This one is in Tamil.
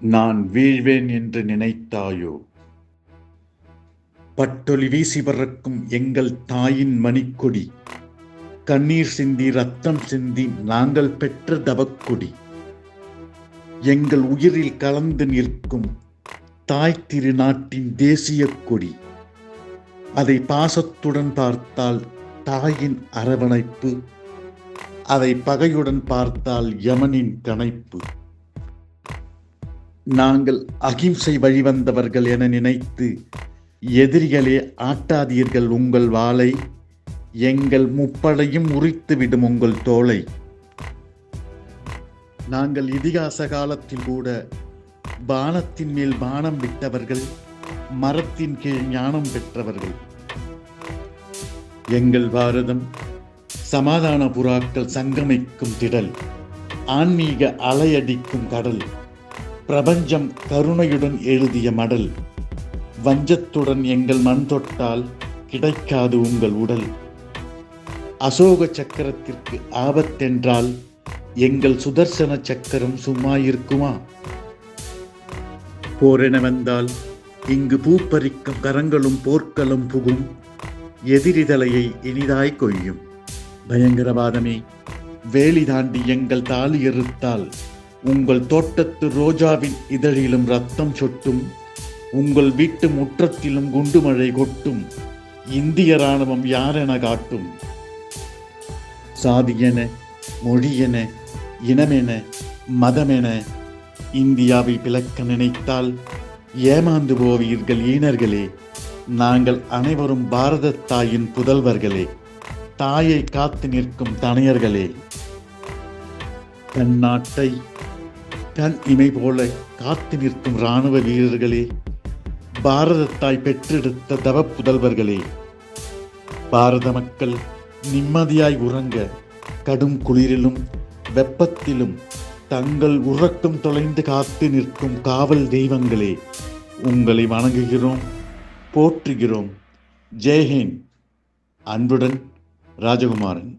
நான் வீழ்வேன் என்று நினைத்தாயோ? பட்டொலி வீசி பறக்கும் எங்கள் தாயின் மணிக்கொடி. கண்ணீர் சிந்தி ரத்தம் சிந்தி நாங்கள் பெற்ற தவக்கொடி. எங்கள் உயிரில் கலந்து நிற்கும் தாய் திருநாட்டின் தேசிய கொடி. அதை பாசத்துடன் பார்த்தால் தாயின் அரவணைப்பு. அதை பகையுடன் பார்த்தால் யமனின் கணைப்பு. நாங்கள் அகிம்சை வழிவந்தவர்கள் என நினைத்து எதிரிகளே ஆட்டாதீர்கள் உங்கள் வாளை. எங்கள் முப்படையும் உரித்துவிடும் உங்கள் தோளை. நாங்கள் இதிகாச காலத்தில் கூட பானத்தின் மேல் பானம் விட்டவர்கள் மரத்தின் கீழ் ஞானம் பெற்றவர்கள். எங்கள் பாரதம் சமாதான புறாக்கள் சங்கமிக்கும் திடல் ஆன்மீக அலையடிக்கும் கடல். பிரபஞ்சம் கருணையுடன் எழுதிய மடல். வஞ்சத்துடன் எங்கள் மண் தொட்டால் கிடைக்காது உங்கள் உடல். அசோக சக்கரத்திற்கு ஆபத்தென்றால் எங்கள் சுதர்சன சக்கரம் சும்மா இருக்குமா போரென வந்தால் இங்கு பூப்பறிக்கும் கரங்களும் போர்க்களும் புகும். எதிரிதலையை இனிதாய் கொய்யும். பயங்கரவாதமே வேலி தாண்டி எங்கள் தாலி எறுத்தால் உங்கள் தோட்டத்து ரோஜாவின் இதழிலும் ரத்தம் சொட்டும். உங்கள் வீட்டு முற்றத்திலும் குண்டுமழை கொட்டும். இந்திய ராணுவம் யாரென காட்டும்? சாதியென மொழியென இனமென மதமென இந்தியாவை பிளக்க நினைத்தால் ஏமாந்து போவீர்கள் ஈனர்களே. நாங்கள் அனைவரும் பாரத தாயின் புதல்வர்களே. தாயை காத்து நிற்கும் தனையர்களே. தன் நாட்டை தன் இமை போல காத்து நிற்கும் இராணுவ வீரர்களே பாரதத்தாய் பெற்றெடுத்த தவ புதல்வர்களே பாரத மக்கள் நிம்மதியாய் உறங்க கடும் குளிரிலும் வெப்பத்திலும் தங்கள் உறக்கம் தொலைந்து காத்து நிற்கும் காவல் தெய்வங்களே உங்களை வணங்குகிறோம் போற்றுகிறோம் ஜெய்ஹிந்த் அன்புடன் ராஜகுமாரன்